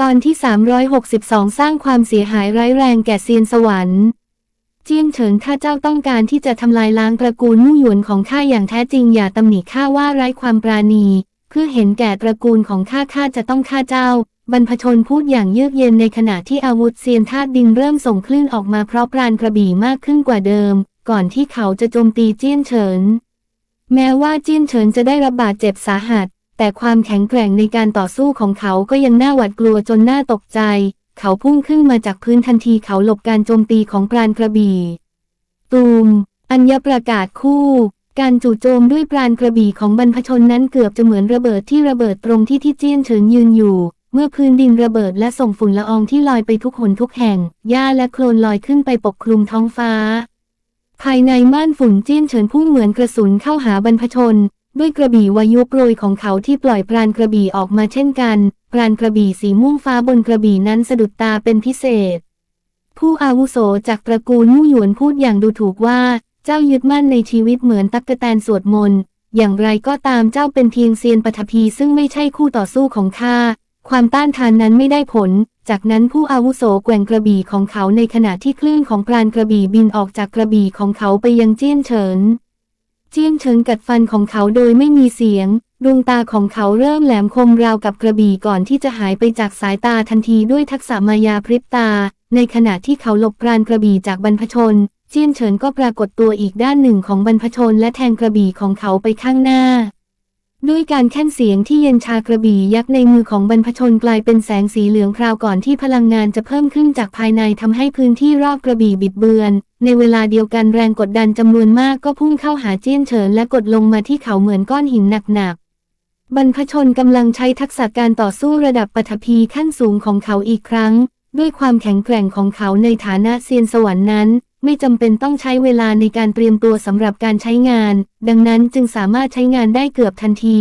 ตอนที่ 362 สร้างความเสียหายร้ายแรงแก่เซียนสวรรค์เจียงเฉินถ้าเจ้าต้องการที่จะทำลายล้างตระกูลมู่หยวนของข้าอย่างแท้จริงอย่าตำหนิข้าว่าไร้ความปราณี เพื่อเห็นแก่ตระกูลของข้าข้าจะต้องฆ่าเจ้า บรรพชนพูดอย่างเยือกเย็นในขณะที่อาวุธเซียนธาตุดินเริ่มส่งคลื่นออกมาเพราะปราณกระบี่มากขึ้นกว่าเดิม ก่อนที่เขาจะโจมตีเจี้ยนเฉินแม้ว่าเจี้ยนเฉินจะได้รับบาดเจ็บสาหัส แต่ความแข็งแกร่งในการต่อสู้ของเขาก็ยังน่าหวาดกลัวจนน่าตกใจ เขาพุ่งขึ้นมาจากพื้นทันทีเขาหลบการโจมตีของปราณกระบี่ ตูม อัญญประกาศคู่ การจู่โจมด้วยปราณกระบี่ของบรรพชนนั้นเกือบจะเหมือนระเบิดที่ระเบิดตรงที่ที่เจี้ยนเฉินยืนอยู่ เมื่อพื้นดินระเบิดและส่งฝุ่นละอองที่ลอยไปทุกหนทุกแห่ง หญ้าและโคลนลอยขึ้นไปปกคลุมท้องฟ้าภายในม่านฝุ่นเจี้ยนเฉินพุ่งเหมือนกระสุนเข้าหาบรรพชน ด้วยกระบี่วายุโปรยของเขาที่ปล่อยปราณกระบี่ออกมาเช่นกันปราณกระบี่สีม่วงฟ้าบนกระบี่นั้นสะดุดตาเป็นพิเศษ ผู้อาวุโสจากตระกูลมู่หยวนพูดอย่างดูถูกว่า เจ้ายึดมั่นในชีวิตเหมือนตั๊กแตนสวดมนต์อย่างไรก็ตามเจ้าเป็นเพียงเซียนปฐพีซึ่งไม่ใช่คู่ต่อสู้ของข้าความต้านทานนั้นไม่ได้ผล จากนั้นผู้อาวุโสแกว่งกระบี่ของเขาในขณะที่คลื่นของปราณกระบี่บินออกจากกระบี่ของเขาไปยังเจี้ยนเฉิน เจี้ยงเฉินกัดฟันของเขาโดยไม่มีเสียง ดวงตาของเขาเริ่มแหลมคมราวกับกระบี่ก่อนที่จะหายไปจากสายตาทันทีด้วยทักษะมายาพริบตา ในขณะที่เขาหลบกรานกระบี่จากบรรพชน เจี้ยนเฉินก็ปรากฏตัวอีกด้านหนึ่งของบรรพชนและแทงกระบี่ของเขาไปข้างหน้า ด้วยการแค่นเสียงที่เย็นชากระบี่ยักษ์ในมือของบรรพชนกลายเป็นแสงสีเหลืองพราวก่อนที่พลังงานจะเพิ่มขึ้นจากภายในทำให้พื้นที่รอบกระบี่บิดเบือน ในเวลาเดียวกันแรงกดดันจำนวนมากก็พุ่งเข้าหาเจี้ยนเฉินและกดลงมาที่เขาเหมือนก้อนหินหนักๆ บรรพชนกำลังใช้ทักษะการต่อสู้ระดับปฐพีขั้นสูงของเขาอีกครั้ง ด้วยความแข็งแกร่งของเขาในฐานะเซียนสวรรค์นั้น ไม่จำเป็นต้องใช้เวลาในการเตรียมตัวสำหรับการใช้งาน ดังนั้นจึงสามารถใช้งานได้เกือบทันที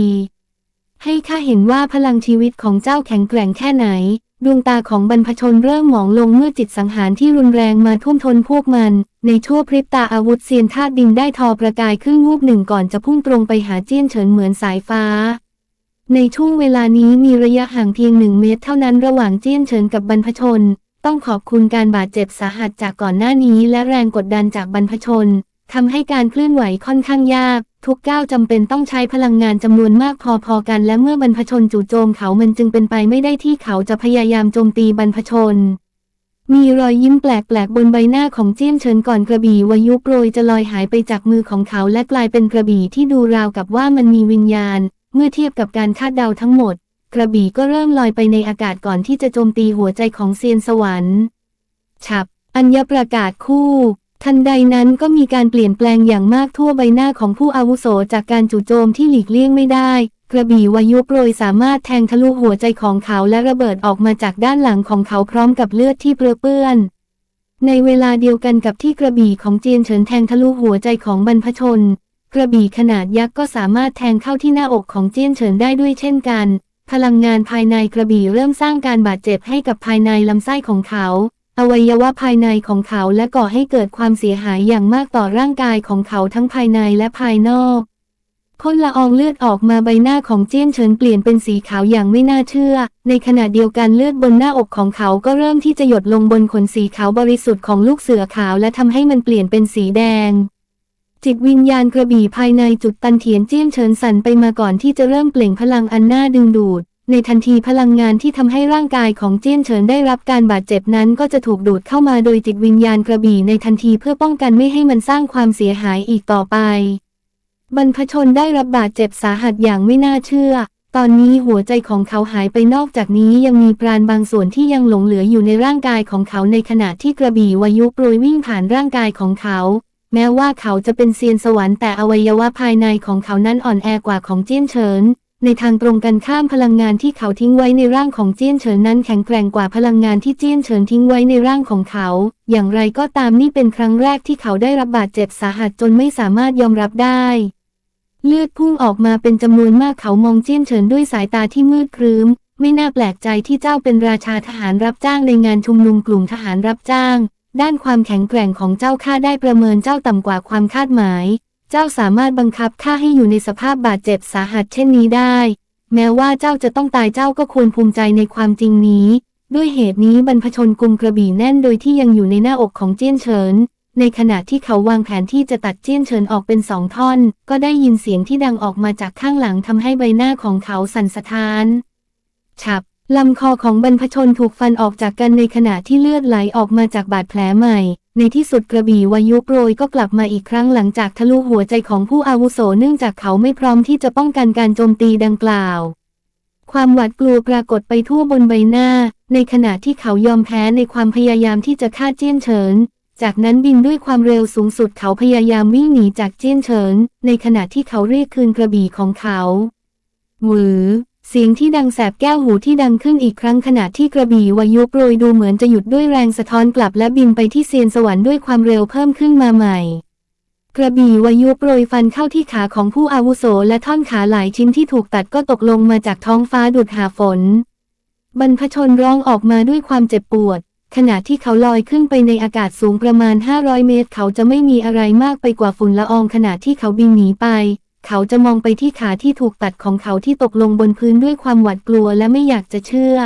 ให้ข้าเห็นว่าพลังชีวิตของเจ้าแข็งแกร่งแค่ไหน ดวงตาของบรรพชนเริ่มหมองลงเมื่อจิตสังหารที่รุนแรงมาท่วมทนพวกมัน ในชั่วพริบตาอาวุธเซียนธาตุดินได้ทอประกายขึ้นวูบหนึ่งก่อนจะพุ่งตรงไปหาเจี้ยนเฉินเหมือนสายฟ้าในช่วงเวลานี้มีระยะห่างเพียงหนึ่งเมตรเท่านั้นระหว่างเจี้ยนเฉินกับบรรพชน ต้องขอบคุณการบาดเจ็บสาหัสจากก่อนหน้านี้ และแรงกดดันจากบรรพชนทำให้การเคลื่อนไหวค่อนข้างยาก ทุกก้าวจำเป็นต้องใช้พลังงานจำนวนมากพอๆกัน และเมื่อบรรพชนจู่โจมเขามันจึงเป็นไปไม่ได้ที่เขาจะพยายามโจมตีบรรพชน มีรอยยิ้มแปลกๆบนใบหน้าของเจี้ยมเฉินก่อนกระบี่วายุโปรยจะลอยหายไปจากมือของเขาและกลายเป็นกระบี่ที่ดูราวกับว่ามันมีวิญญาณ เมื่อเทียบกับการคาดเดาทั้งหมด กระบี่ก็เริ่มลอยไปในอากาศก่อนที่จะโจมตีหัวใจของเซียนสวรรค์ ฉับ อัญญประกาศคู่ ทันใดนั้นก็มีการเปลี่ยนแปลงอย่างมากทั่วใบหน้าของผู้อาวุโสจากการจู่โจมที่หลีกเลี่ยงไม่ได้ กระบี่วายุโปรยสามารถแทงทะลุหัวใจของเขาและระเบิดออกมาจากด้านหลังของเขาพร้อมกับเลือดที่เปื้อนในเวลาเดียวกันกับที่กระบี่ของเจียนเฉินแทงทะลุหัวใจของบรรพชน กระบี่ขนาดยักษ์ก็สามารถแทงเข้าที่หน้าอกของเจียนเฉินได้ด้วยเช่นกัน พลังงานภายในกระบี่เริ่มสร้างการบาดเจ็บให้กับภายในลำไส้ของเขา อวัยวะภายในของเขาและก่อให้เกิดความเสียหายอย่างมากต่อร่างกายของเขาทั้งภายในและภายนอกพ่นละอองเลือดออกมาใบหน้าของเจี้ยนเฉินเปลี่ยนเป็นสีขาวอย่างไม่น่าเชื่อ ในขณะเดียวกันเลือดบนหน้าอกของเขาก็เริ่มที่จะหยดลงบนขนสีขาวบริสุทธิ์ของลูกเสือขาวและทำให้มันเปลี่ยนเป็นสีแดง จิตวิญญาณกระบี่ภายในจุดตันเถียนเจี้ยนเฉินสั่นไปมาก่อนที่จะเริ่มเปล่งพลังอันน่าดึงดูด ในทันทีพลังงานที่ทำให้ร่างกายของเจี้ยนเฉินได้รับการบาดเจ็บนั้น ก็จะถูกดูดเข้ามาโดยจิตวิญญาณกระบี่ในทันทีเพื่อป้องกันไม่ให้มันสร้างความเสียหายอีกต่อไป บรรพชนได้รับบาดเจ็บสาหัสอย่างไม่น่าเชื่อ ตอนนี้หัวใจของเขาหายไปนอกจากนี้ยังมีปราณบางส่วนที่ยังหลงเหลืออยู่ในร่างกายของเขาในขณะที่กระบี่วายุโปรยวิ่งผ่านร่างกายของเขา แม้ว่าเขาจะเป็นเซียนสวรรค์แต่อวัยวะภายในของเขานั้นอ่อนแอกว่าของเจี้ยนเฉิน ในทางตรงกันข้ามพลังงานที่เขาทิ้งไว้ในร่างของเจี้ยนเฉินนั้นแข็งแกร่งกว่าพลังงานที่เจี้ยนเฉินทิ้งไว้ในร่างของเขา อย่างไรก็ตามนี่เป็นครั้งแรกที่เขาได้รับบาดเจ็บสาหัสจนไม่สามารถยอมรับได้เลือดพุ่งออกมาเป็นจำนวนมากเขามองเจี้ยนเฉินด้วยสายตาที่มืดครึ้ม ไม่น่าแปลกใจที่เจ้าเป็นราชาทหารรับจ้างในงานชุมนุมกลุ่มทหารรับจ้าง ด้านความแข็งแกร่งของเจ้าข้าได้ประเมินเจ้าต่ำกว่าความคาดหมาย เจ้าสามารถบังคับข้าให้อยู่ในสภาพบาดเจ็บสาหัสเช่นนี้ได้ แม้ว่าเจ้าจะต้องตายเจ้าก็ควรภูมิใจในความจริงนี้ ด้วยเหตุนี้บรรพชนกุมกระบี่แน่นโดยที่ยังอยู่ในหน้าอกของเจี้ยนเฉิน ในขณะที่เขาวางแผนที่จะตัดเจี้ยนเฉินออกเป็นสองท่อน ก็ได้ยินเสียงที่ดังออกมาจากข้างหลังทำให้ใบหน้าของเขาสั่นสะท้าน ฉับ ลำคอของบรรพชนถูกฟันออกจากกันในขณะที่เลือดไหลออกมาจากบาดแผลใหม่ ในที่สุดกระบี่วายุโปรยก็กลับมาอีกครั้งหลังจากทะลุหัวใจของผู้อาวุโสเนื่องจากเขาไม่พร้อมที่จะป้องกันการโจมตีดังกล่าว ความหวาดกลัวปรากฏไปทั่วบนใบหน้า ในขณะที่เขายอมแพ้ในความพยายามที่จะฆ่าเจี้ยนเฉิน จากนั้นบินด้วยความเร็วสูงสุดเขาพยายามวิ่งหนีจากเจี้ยนเฉิน ในขณะที่เขาเรียกคืนกระบี่ของเขาหวือ เสียงที่ดังแสบแก้วหูที่ดังขึ้นอีกครั้งขณะที่กระบี่วายุโปรยดูเหมือนจะหยุดด้วยแรงสะท้อนกลับและบินไปที่เซียนสวรรค์ด้วยความเร็วเพิ่มขึ้นมาใหม่ กระบี่วายุโปรยฟันเข้าที่ขาของผู้อาวุโสและท่อนขาหลายชิ้นที่ถูกตัดก็ตกลงมาจากท้องฟ้าดุดหาฝน บรรพชนร้องออกมาด้วยความเจ็บปวด ขณะที่เขาลอยขึ้นไปในอากาศสูงประมาณ 500 เมตร เขาจะไม่มีอะไรมากไปกว่าฝุ่นละอองขณะที่เขาบินหนีไป เขาจะมองไปที่ขาที่ถูกตัดของเขาที่ตกลงบนพื้นด้วยความหวาดกลัวและไม่อยากจะเชื่อ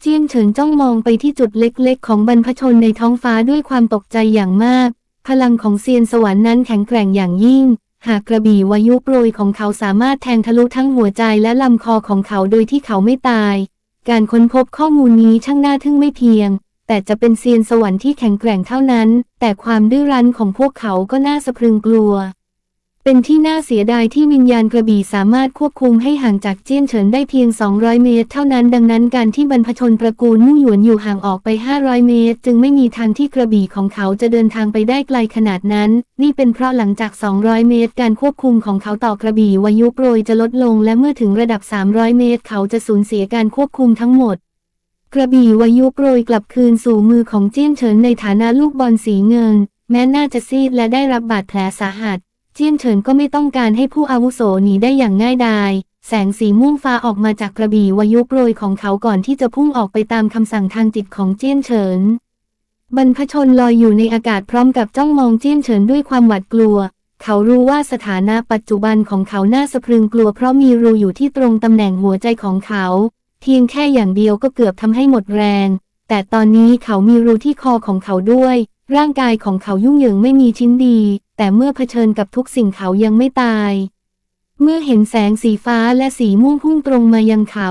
เจียงเฉินจ้องมองไปที่จุดเล็กๆ ของบรรพชนในท้องฟ้าด้วยความตกใจอย่างมาก พลังของเซียนสวรรค์นั้นแข็งแกร่งอย่างยิ่ง หากกระบี่วายุโปรยของเขาสามารถแทงทะลุทั้งหัวใจและลำคอของเขาโดยที่เขาไม่ตาย การค้นพบข้อมูลนี้ช่างน่าทึ่งไม่เพียง แต่จะเป็นเซียนสวรรค์ที่แข็งแกร่งเท่านั้น แต่ความดื้อรั้นของพวกเขาก็น่าสะพรึงกลัว เป็นที่น่าเสียดายที่วิญญาณกระบี่สามารถควบคุมให้ห่างจากเจี้ยนเฉินได้เพียง 200 เมตร เท่านั้นดังนั้นการที่บรรพชนตระกูลมู่หยวนอยู่ห่างออกไป 500 เมตร จึงไม่มีทางที่กระบี่ของเขาจะเดินทางไปได้ไกลขนาดนั้น นี่เป็นเพราะหลังจาก 200 เมตร การควบคุมของเขาต่อกระบี่วายุโปรยจะลดลง และเมื่อถึงระดับ 300 เมตร เขาจะสูญเสียการควบคุมทั้งหมดกระบี่วายุโปรยกลับคืนสู่มือของเจี้ยนเฉินในฐานะลูกบอลสีเงิน แม้น่าจะซีดและได้รับบาดแผลสาหัส เจี้ยนเฉินก็ไม่ต้องการให้ผู้อาวุโสหนีได้อย่างง่ายดาย แสงสีม่วงฟ้าออกมาจากกระบี่วายุโปรยของเขาก่อนที่จะพุ่งออกไปตามคำสั่งทางจิตของเจี้ยนเฉิน บรรพชนลอยอยู่ในอากาศพร้อมกับจ้องมองเจี้ยนเฉินด้วยความหวาดกลัว เขารู้ว่าสถานะปัจจุบันของเขาน่าสะพรึงกลัวเพราะมีรูอยู่ที่ตรงตำแหน่งหัวใจของเขา เพียงแค่อย่างเดียวก็เกือบทำให้หมดแรง แต่ตอนนี้เขามีรูที่คอของเขาด้วย ร่างกายของเขายุ่งเหยิงไม่มีชิ้นดี แต่เมื่อเผชิญกับทุกสิ่งเขายังไม่ตาย เมื่อเห็นแสงสีฟ้าและสีม่วงพุ่งตรงมายังเขา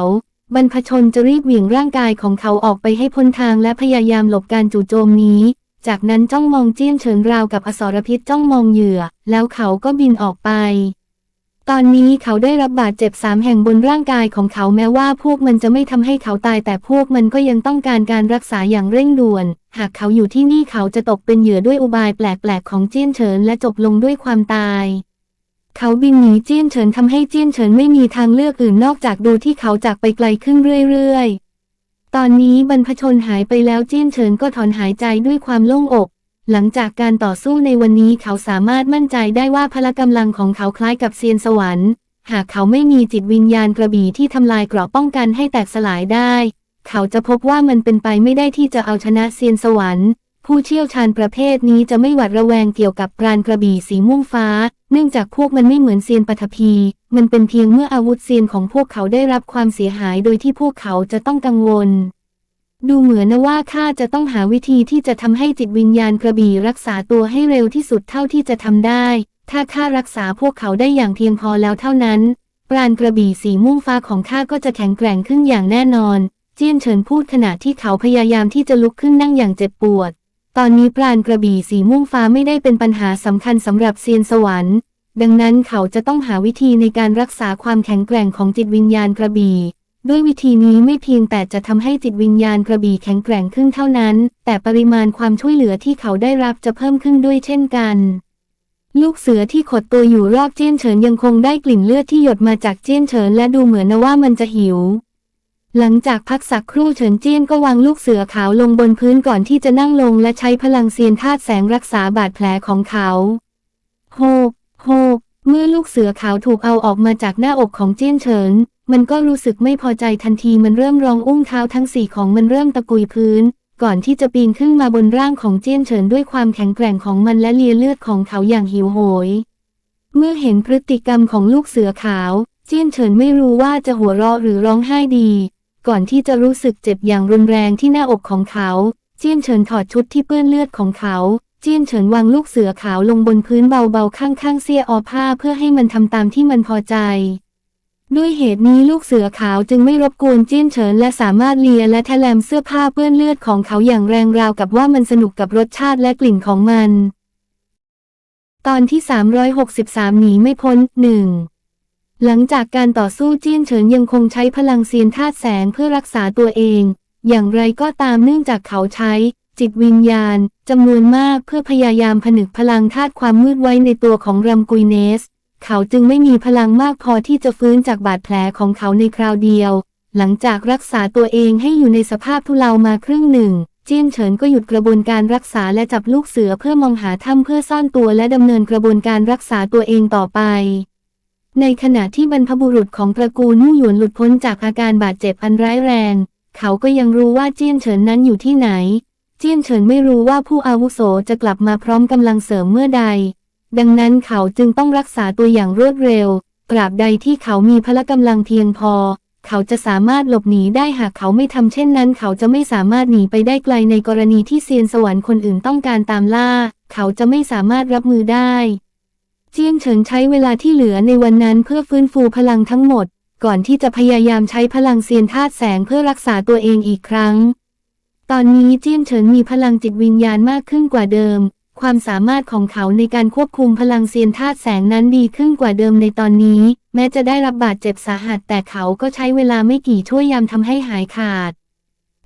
บรรพชนจะรีบเหวี่ยงร่างกายของเขาออกไปให้พ้นทางและพยายามหลบการจู่โจมนี้ จากนั้นจ้องมองเจี้ยนเฉินราวกับอสรพิษจ้องมองเหยื่อ แล้วเขาก็บินออกไป ตอนนี้เขาได้รับบาดเจ็บสามแห่งบนร่างกายของเขาแม้ว่าพวกมันจะไม่ทำให้เขาตายแต่พวกมันก็ยังต้องการการรักษาอย่างเร่งด่วน หากเขาอยู่ที่นี่เขาจะตกเป็นเหยื่อด้วยอุบายแปลกๆของเจี้ยนเฉินและจบลงด้วยความตาย เขาบินหนีเจี้ยนเฉินทำให้เจี้ยนเฉินไม่มีทางเลือกอื่นนอกจากดูที่เขาจากไปไกลขึ้นเรื่อยๆ ตอนนี้บรรพชนหายไปแล้วเจี้ยนเฉินก็ถอนหายใจด้วยความโล่งอก หลังจากการต่อสู้ในวันนี้เขาสามารถมั่นใจได้ว่าพละกำลังของเขาคล้ายกับเซียนสวรรค์ หากเขาไม่มีจิตวิญญาณกระบี่ที่ทำลายเกราะป้องกันให้แตกสลายได้ เขาจะพบว่ามันเป็นไปไม่ได้ที่จะเอาชนะเซียนสวรรค์ ผู้เชี่ยวชาญประเภทนี้จะไม่หวาดระแวงเกี่ยวกับปราณกระบี่สีม่วงฟ้า เนื่องจากพวกมันไม่เหมือนเซียนปฐพี มันเป็นเพียงเมื่ออาวุธเซียนของพวกเขาได้รับความเสียหายโดยที่พวกเขาจะต้องกังวล ดูเหมือนนะว่าข้าจะต้องหาวิธีที่จะทำให้จิตวิญญาณกระบี่รักษาตัวให้เร็วที่สุดเท่าที่จะทำได้ ถ้าข้ารักษาพวกเขาได้อย่างเพียงพอแล้วเท่านั้น ปราณกระบี่สีม่วงฟ้าของข้าก็จะแข็งแกร่งขึ้นอย่างแน่นอน จี้ยนเฉินพูดขณะที่เขาพยายามที่จะลุกขึ้นนั่งอย่างเจ็บปวด ตอนนี้ปราณกระบี่สีม่วงฟ้าไม่ได้เป็นปัญหาสำคัญสำหรับเซียนสวรรค์ ดังนั้นเขาจะต้องหาวิธีในการรักษาความแข็งแกร่งของจิตวิญญาณกระบี่ ด้วยวิธีนี้ไม่เพียงแต่จะทำให้จิตวิญญาณกระบี่แข็งแกร่งขึ้นเท่านั้น แต่ปริมาณความช่วยเหลือที่เขาได้รับจะเพิ่มขึ้นด้วยเช่นกันลูกเสือที่ขดตัวอยู่รอบเจี้ยนเฉินยังคงได้กลิ่นเลือดที่หยดมาจากเจี้ยนเฉินและดูเหมือนนะว่ามันจะหิว หลังจากพักสักครู่เฉินเจี้ยนก็วางลูกเสือขาวลงบนพื้นก่อนที่จะนั่งลงและใช้พลังเซียนธาตุแสงรักษาบาดแผลของเขาโฮกโฮกเมื่อลูกเสือขาวถูกเอาออกมาจากหน้าอกของเจี้ยนเฉิน มันก็รู้สึกไม่พอใจทันทีมันเริ่มร้องอุ้งเท้าทั้งสี่ของมันเริ่มตะกุยพื้น ก่อนที่จะปีนขึ้นมาบนร่างของเจี้ยนเฉินด้วยความแข็งแกร่งของมันและเลียเลือดของเขาอย่างหิวโหย เมื่อเห็นพฤติกรรมของลูกเสือขาว เจี้ยนเฉินไม่รู้ว่าจะหัวเราะหรือร้องไห้ดี ก่อนที่จะรู้สึกเจ็บอย่างรุนแรงที่หน้าอกของเขา เจี้ยนเฉินถอดชุดที่เปื้อนเลือดของเขา เจี้ยนเฉินวางลูกเสือขาวลงบนพื้นเบาๆข้างๆเสี้ยออผ้าเพื่อให้มันทำตามที่มันพอใจ ด้วยเหตุนี้ลูกเสือขาวจึงไม่รบกวนเจี้ยนเฉินและสามารถเลียและแทะแลมเสื้อผ้าเปื้อนเลือดของเขาอย่างแรงราวกับว่ามันสนุกกับรสชาติและกลิ่นของมัน ตอนที่ 363 หนีไม่พ้นหนึ่ง หลังจากการต่อสู้เจี้ยนเฉินยังคงใช้พลังเซียนธาตุแสงเพื่อรักษาตัวเอง อย่างไรก็ตามเนื่องจากเขาใช้ จิตวิญญาณจำนวนมากเพื่อพยายามผนึกพลังธาตุความมืดไว้ในตัวของรัมกุยเนส เขาจึงไม่มีพลังมากพอที่จะฟื้นจากบาดแผลของเขาในคราวเดียว หลังจากรักษาตัวเองให้อยู่ในสภาพทุเลามาครึ่งหนึ่ง เจี้ยนเฉินก็หยุดกระบวนการรักษาและจับลูกเสือเพื่อมองหาถ้ำเพื่อซ่อนตัวและดำเนินกระบวนการรักษาตัวเองต่อไป ในขณะที่บรรพบุรุษของตระกูลมู่หยวนหลุดพ้นจากอาการบาดเจ็บอันร้ายแรง เขาก็ยังรู้ว่าเจี้ยนเฉินนั้นอยู่ที่ไหน เจี้ยนเฉินไม่รู้ว่าผู้อาวุโสจะกลับมาพร้อมกำลังเสริมเมื่อใด ดังนั้นเขาจึงต้องรักษาตัวอย่างรวดเร็ว ตราบใดที่เขามีพละกำลังเพียงพอ เขาจะสามารถหลบหนีได้หากเขาไม่ทำเช่นนั้น เขาจะไม่สามารถหนีไปได้ไกลในกรณีที่เซียนสวรรค์คนอื่นต้องการตามล่า เขาจะไม่สามารถรับมือได้ เจียงเฉินใช้เวลาที่เหลือในวันนั้นเพื่อฟื้นฟูพลังทั้งหมด ก่อนที่จะพยายามใช้พลังเซียนธาตุแสงเพื่อรักษาตัวเองอีกครั้ง ตอนนี้เจียนเฉินมีพลังจิตวิญญาณมากขึ้นกว่าเดิม ความสามารถของเขาในการควบคุมพลังเซียนธาตุแสงนั้นดีขึ้นกว่าเดิมในตอนนี้ แม้จะได้รับบาดเจ็บสาหัสแต่เขาก็ใช้เวลาไม่กี่ชั่วยามทำให้หายขาด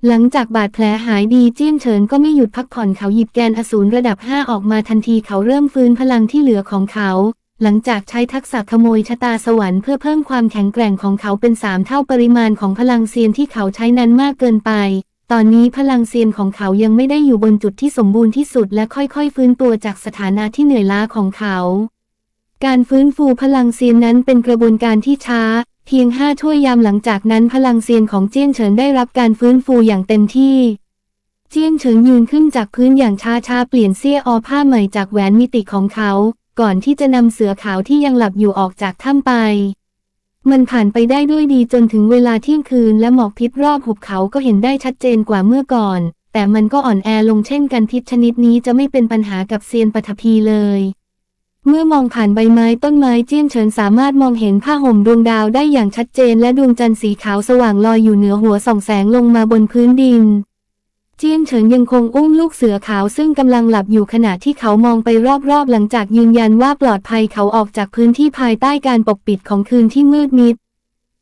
หลังจากบาดแผลหายดีเจี้ยนเฉินก็ไม่หยุดพักผ่อนเขาหยิบแกนอสูรระดับ 5 ออกมาทันทีเขาเริ่มฟื้นพลังที่เหลือของเขา หลังจากใช้ทักษะขโมยชะตาสวรรค์เพื่อเพิ่มความแข็งแกร่งของเขาเป็นสามเท่าปริมาณของพลังเซียนที่เขาใช้นั้นมากเกินไป ตอนนี้พลังเซียนของเขายังไม่ได้อยู่บนจุดที่สมบูรณ์ที่สุดและค่อยๆ ฟื้นตัวจากสถานะที่เหนื่อยล้าของเขา การฟื้นฟูพลังเซียนนั้นเป็นกระบวนการที่ช้า เพียงห้าชั่วยยามหลังจากนั้นพลังเซียนของเจี้ยนเฉินได้รับการฟื้นฟูอย่างเต็มที่เจี้ยนเฉินยืนขึ้นจากพื้นอย่างช้าๆ เปลี่ยนเสี้ยอผ้าใหม่จากแหวนมิติของเขา ก่อนที่จะนำเสือขาวที่ยังหลับอยู่ออกจากถ้ำไป มันผ่านไปได้ด้วยดีจนถึงเวลาเที่ยงคืนและหมอกพิษรอบหุบเขาก็เห็นได้ชัดเจนกว่าเมื่อก่อน แต่มันก็อ่อนแอลงเช่นกันพิษชนิดนี้จะไม่เป็นปัญหากับเซียนปฐพีเลย เมื่อมองผ่านใบไม้ต้นไม้เจี้ยนเฉินสามารถมองเห็นผ้าห่มดวงดาวได้อย่างชัดเจน และดวงจันทร์สีขาวสว่างลอยอยู่เหนือหัวส่องแสงลงมาบนพื้นดิน เจี้ยนเฉินยังคงอุ้มลูกเสือขาวซึ่งกำลังหลับอยู่ขณะที่เขามองไปรอบๆ หลังจากยืนยันว่าปลอดภัยเขาออกจากพื้นที่ภายใต้การปกปิดของคืนที่มืดมิด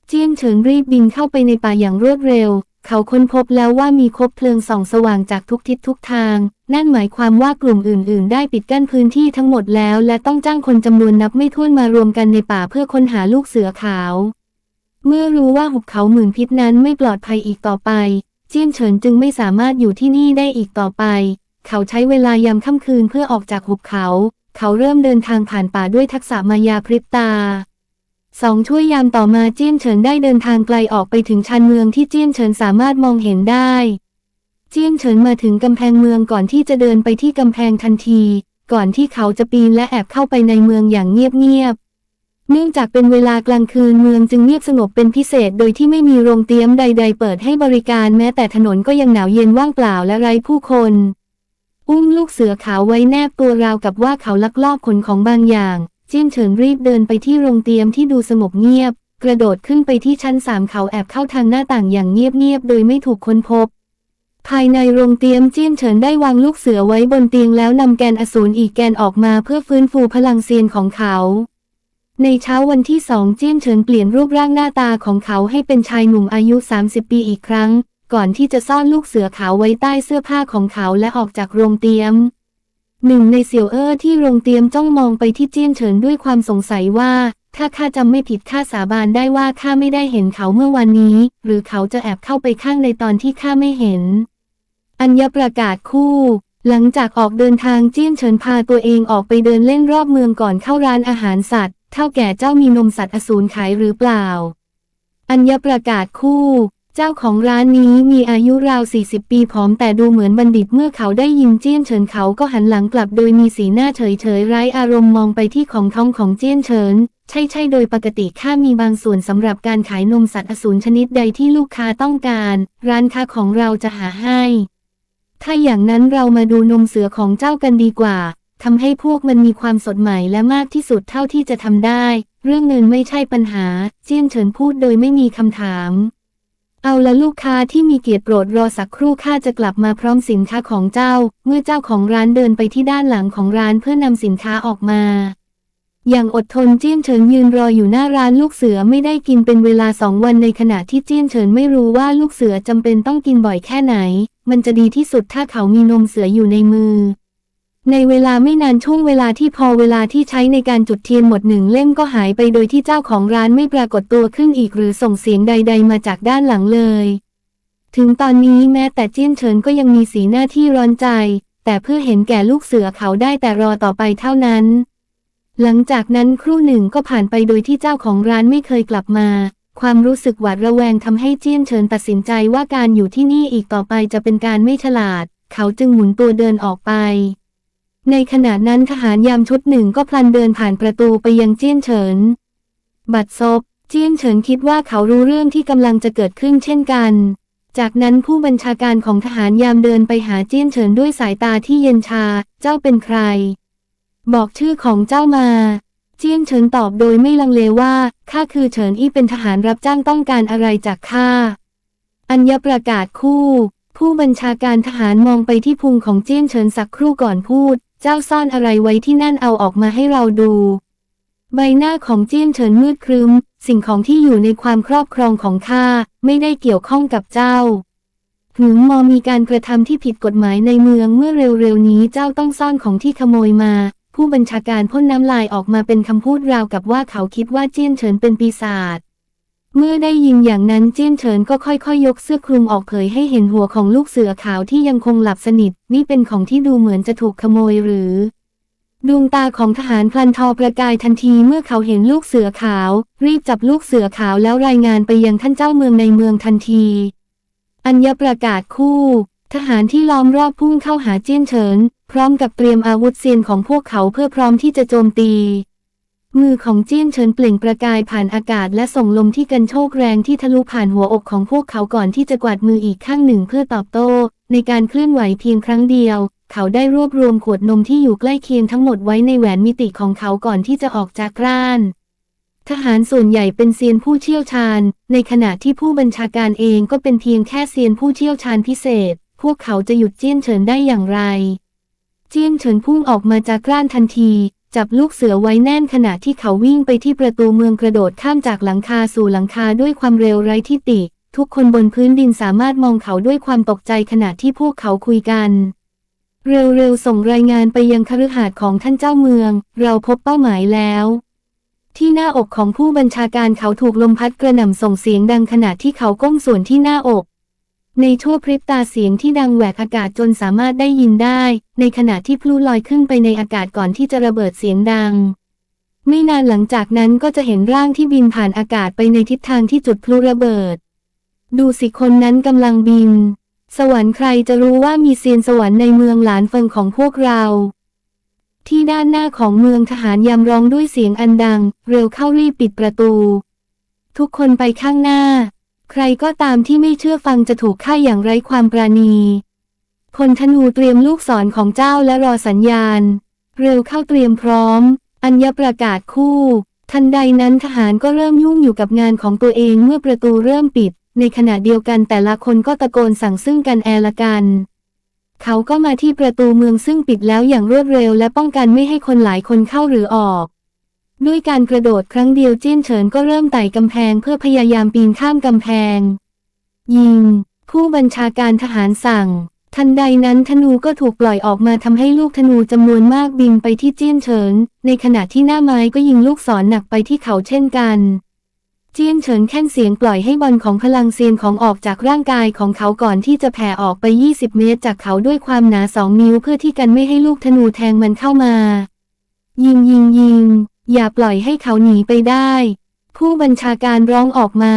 เจี้ยนเฉินรีบบินเข้าไปในป่าอย่างรวดเร็ว เขาค้นพบแล้วว่ามีคบเพลิงส่องสว่างจากทุกทิศทุกทาง นั่นหมายความว่ากลุ่มอื่น ๆ ได้ปิดกั้นพื้นที่ทั้งหมดแล้ว และต้องจ้างคนจำนวนนับไม่ถ้วนมารวมกันในป่าเพื่อค้นหาลูกเสือขาว เมื่อรู้ว่าหุบเขาหมื่นพิษนั้นไม่ปลอดภัยอีกต่อไป เจี้ยนเฉินจึงไม่สามารถอยู่ที่นี่ได้อีกต่อไป เขาใช้เวลายามค่ำคืนเพื่อออกจากหุบเขา เขาเริ่มเดินทางผ่านป่าด้วยทักษะมายาพริบตา สองช่วยยามต่อมาเจี้ยนเฉินได้เดินทางไกลออกไปถึงชานเมืองที่เจี้ยนเฉินสามารถมองเห็นได้ เจี้ยนเฉินมาถึงกำแพงเมืองก่อนที่จะเดินไปที่กำแพงทันที ก่อนที่เขาจะปีนและแอบเข้าไปในเมืองอย่างเงียบๆ เนื่องจากเป็นเวลากลางคืนเมืองจึงเงียบสงบเป็นพิเศษโดยที่ไม่มีโรงเตรียมใด ๆ เปิดให้บริการแม้แต่ถนนก็ยังหนาวเย็นว่างเปล่าและไร้ผู้คน อุ้มลูกเสือขาวไว้แนบตัวราวกับว่าเขาลักลอบขนของบางอย่าง เจี้ยนเฉินรีบเดินไปที่โรงเตียมที่ดูสงบเงียบ กระโดดขึ้นไปที่ชั้นสามเขาแอบเข้าทางหน้าต่างอย่างเงียบๆโดยไม่ถูกค้นพบ ภายในโรงเตียมเจี้ยนเฉินได้วางลูกเสือไว้บนเตียงแล้วนำแกนอสูรอีกแกนออกมาเพื่อฟื้นฟูพลังเซียนของเขา ในเช้าวันที่สองเจี้ยนเฉินเปลี่ยนรูปร่างหน้าตาของเขาให้เป็นชายหนุ่มอายุ 30 ปีอีกครั้ง ก่อนที่จะซ่อนลูกเสือขาวไว้ใต้เสื้อผ้าของเขาและออกจากโรงเตียม หนึ่งในเสี่ยวเอ้อที่โรงเตรียมจ้องมองไปที่เจี้ยนเฉินด้วยความสงสัยว่า ถ้าข้าจำไม่ผิดข้าสาบานได้ว่าข้าไม่ได้เห็นเขาเมื่อวันนี้ หรือเขาจะแอบเข้าไปข้างในตอนที่ข้าไม่เห็น อัญญประกาศคู่ หลังจากออกเดินทางเจี้ยนเฉินพาตัวเองออกไปเดินเล่นรอบเมืองก่อนเข้าร้านอาหารสัตว์เท่าแก่เจ้ามีนมสัตว์อสูรขายหรือเปล่า อัญญประกาศคู่ เจ้าของร้านนี้มีอายุราว 40 ปีผอมแต่ดูเหมือนบัณฑิตเมื่อเขาได้ยินเจี้ยนเฉินเขาก็หันหลังกลับโดยมีสีหน้าเฉยเฉยไร้อารมณ์มองไปที่ของท้องของเจี้ยนเฉิน ใช่ใช่โดยปกติข้ามีบางส่วนสำหรับการขายนมสัตว์อสูรชนิดใดที่ลูกค้าต้องการ ร้านค้าของเราจะหาให้ ถ้าอย่างนั้นเรามาดูนมเสือของเจ้ากันดีกว่าทำให้พวกมันมีความสดใหม่และมากที่สุดเท่าที่จะทำได้ เรื่องเงินไม่ใช่ปัญหา เจี้ยนเฉินพูดโดยไม่มีคำถาม เอาละลูกค้าที่มีเกียรติโปรดรอสักครู่ข้าจะกลับมาพร้อมสินค้าของเจ้า เมื่อเจ้าของร้านเดินไปที่ด้านหลังของร้านเพื่อนำสินค้าออกมา อย่างอดทนเจี้ยนเฉินยืนรออยู่หน้าร้านลูกเสือไม่ได้กินเป็นเวลาสองวันในขณะที่เจี้ยนเฉินไม่รู้ว่าลูกเสือจำเป็นต้องกินบ่อยแค่ไหน มันจะดีที่สุดถ้าเขามีนมเสืออยู่ในมือ ในเวลาไม่นานช่วงเวลาที่พอเวลาที่ใช้ในการจุดเทียนหมดหนึ่งเล่มก็หายไปโดยที่เจ้าของร้านไม่ปรากฏตัวขึ้นอีกหรือส่งเสียงใด ๆ มาจากด้านหลังเลย ถึงตอนนี้แม้แต่เจี้ยนเฉินก็ยังมีสีหน้าที่ร้อนใจ แต่เพื่อเห็นแก่ลูกเสือเขาได้แต่รอต่อไปเท่านั้น หลังจากนั้นครู่หนึ่งก็ผ่านไปโดยที่เจ้าของร้านไม่เคยกลับมา ความรู้สึกหวาดระแวงทำให้เจี้ยนเฉินตัดสินใจว่าการอยู่ที่นี่อีกต่อไปจะเป็นการไม่ฉลาด เขาจึงหมุนตัวเดินออกไป ในขณะนั้นทหารยามชุดหนึ่งก็พลันเดินผ่านประตูไปยังเจี้ยนเฉิน บัดซบเจี้ยนเฉินคิดว่าเขารู้เรื่องที่กำลังจะเกิดขึ้นเช่นกัน จากนั้นผู้บัญชาการของทหารยามเดินไปหาเจี้ยนเฉินด้วยสายตาที่เย็นชา เจ้าเป็นใคร บอกชื่อของเจ้ามา เจี้ยนเฉินตอบโดยไม่ลังเลว่าข้าคือเฉินอี้เป็นทหารรับจ้างต้องการอะไรจากข้า อัญญประกาศคู่ ผู้บัญชาการทหารมองไปที่พุงของเจี้ยนเฉินสักครู่ก่อนพูด เจ้าซ่อนอะไรไว้ที่นั่นเอาออกมาให้เราดู ใบหน้าของเจี้ยนเฉินมืดครึ้ม สิ่งของที่อยู่ในความครอบครองของข้าไม่ได้เกี่ยวข้องกับเจ้าหรือมอมีการกระทำที่ผิดกฎหมายในเมืองเมื่อเร็วๆนี้เจ้าต้องซ่อนของที่ขโมยมา ผู้บัญชาการพ่นน้ำลายออกมาเป็นคำพูดราวกับว่าเขาคิดว่าเจี้ยนเฉินเป็นปีศาจ เมื่อได้ยินอย่างนั้นเจี้ยนเฉินก็ค่อยๆ ยกเสื้อคลุมออกเผยให้เห็นหัวของลูกเสือขาวที่ยังคงหลับสนิท นี่เป็นของที่ดูเหมือนจะถูกขโมยหรือ ดวงตาของทหารพลันทอประกายทันทีเมื่อเขาเห็นลูกเสือขาว รีบจับลูกเสือขาวแล้วรายงานไปยังท่านเจ้าเมืองในเมืองทันที อัญญประกาศคู่ ทหารที่ล้อมรอบพุ่งเข้าหาเจี้ยนเฉิน พร้อมกับเตรียมอาวุธเซียนของพวกเขาเพื่อพร้อมที่จะโจมตี มือของเจี้ยนเฉินเปล่งประกายผ่านอากาศและส่งลมที่กันโชกแรงที่ทะลุผ่านหัวอกของพวกเขาก่อนที่จะกวาดมืออีกข้างหนึ่งเพื่อตอบโต้ ในการเคลื่อนไหวเพียงครั้งเดียว เขาได้รวบรวมขวดนมที่อยู่ใกล้เคียงทั้งหมดไว้ในแหวนมิติของเขาก่อนที่จะออกจากร้าน ทหารส่วนใหญ่เป็นเซียนผู้เชี่ยวชาญ ในขณะที่ผู้บัญชาการเองก็เป็นเพียงแค่เซียนผู้เชี่ยวชาญพิเศษ พวกเขาจะหยุดเจี้ยนเฉินได้อย่างไร เจี้ยนเฉินพุ่งออกมาจากร้านทันที จับลูกเสือไว้แน่นขณะที่เขาวิ่งไปที่ประตูเมืองกระโดดข้ามจากหลังคาสู่หลังคาด้วยความเร็วไร้ที่ติ ทุกคนบนพื้นดินสามารถมองเขาด้วยความตกใจขณะที่พวกเขาคุยกัน เร็วๆส่งรายงานไปยังคฤหาสน์ของท่านเจ้าเมือง เราพบเป้าหมายแล้ว ที่หน้าอกของผู้บัญชาการเขาถูกลมพัดกระหน่ำส่งเสียงดังขณะที่เขาก้มส่วนที่หน้าอก ในชั่วพริบตาเสียงที่ดังแหวกอากาศจนสามารถได้ยินได้ ในขณะที่พลุลอยขึ้นไปในอากาศก่อนที่จะระเบิดเสียงดัง ไม่นานหลังจากนั้นก็จะเห็นร่างที่บินผ่านอากาศไปในทิศทางที่จุดพลุระเบิด ดูสิคนนั้นกำลังบิน สวรรค์ใครจะรู้ว่ามีเซียนสวรรค์ในเมืองหลานเฟิงของพวกเรา ที่ด้านหน้าของเมืองทหารยำร้องด้วยเสียงอันดัง เร็วเข้ารีบปิดประตู ทุกคนไปข้างหน้า ใครก็ตามที่ไม่เชื่อฟังจะถูกฆ่าอย่างไร้ความปราณีพลธนูเตรียมลูกศรของเจ้าและรอสัญญาณ เร็วเข้าเตรียมพร้อม อัญญประกาศคู่ ทันใดนั้นทหารก็เริ่มยุ่งอยู่กับงานของตัวเองเมื่อประตูเริ่มปิด ในขณะเดียวกันแต่ละคนก็ตะโกนสั่งซึ่งกันแอละกัน เขาก็มาที่ประตูเมืองซึ่งปิดแล้วอย่างรวดเร็วและป้องกันไม่ให้คนหลายคนเข้าหรือออก ด้วยการกระโดดครั้งเดียวเจี้ยนเฉินก็เริ่มไต่กำแพงเพื่อพยายามปีนข้ามกำแพง ยิง ผู้บัญชาการทหารสั่ง ทันใดนั้นธนูก็ถูกปล่อยออกมาทำให้ลูกธนูจำนวนมากบินไปที่เจี้ยนเฉิน ในขณะที่หน้าไม้ก็ยิงลูกศรหนักไปที่เขาเช่นกัน เจี้ยนเฉินแค่นเสียงปล่อยให้บอลของพลังเซียนของออกจากร่างกายของเขาก่อนที่จะแผ่ออกไป 20 เมตร จากเขาด้วยความหนาสองนิ้วเพื่อที่กันไม่ให้ลูกธนูแทงมันเข้ามา ยิงยิงยิง อย่าปล่อยให้เขาหนีไปได้ ผู้บัญชาการร้องออกมา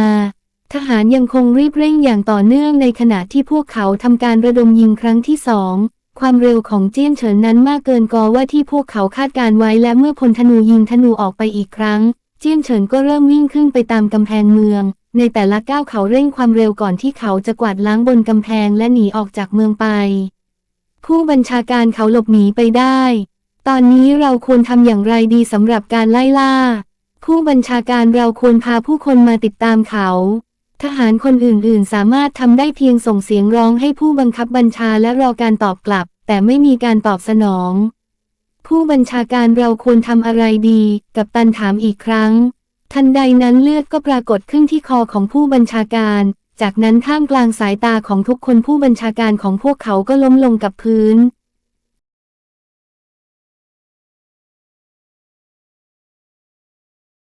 ทหารยังคงรีบเร่งอย่างต่อเนื่องในขณะที่พวกเขาทำการระดมยิงครั้งที่สองความเร็วของเจี้ยนเฉินนั้นมากเกินกว่าที่พวกเขาคาดการไว้และเมื่อพลธนูยิงธนูออกไปอีกครั้ง เจียงเฉินก็เริ่มวิ่งขึ้นไปตามกำแพงเมือง ในแต่ละก้าวเขาเร่งความเร็วก่อนที่เขาจะกวาดล้างบนกำแพงและหนีออกจากเมืองไป ผู้บัญชาการเขาหลบหนีไปได้ ตอนนี้เราควรทำอย่างไรดีสำหรับการไล่ล่า ผู้บัญชาการเราควรพาผู้คนมาติดตามเขา ทหารคนอื่นๆ สามารถทำได้เพียงส่งเสียงร้องให้ผู้บังคับบัญชาและรอการตอบกลับ แต่ไม่มีการตอบสนอง ผู้บัญชาการเราควรทำอะไรดี กับตันถามอีกครั้ง ทันใดนั้นเลือดก็ปรากฏขึ้นที่คอของผู้บัญชาการ จากนั้นท่ามกลางสายตาของทุกคนผู้บัญชาการของพวกเขาก็ล้มลงกับพื้น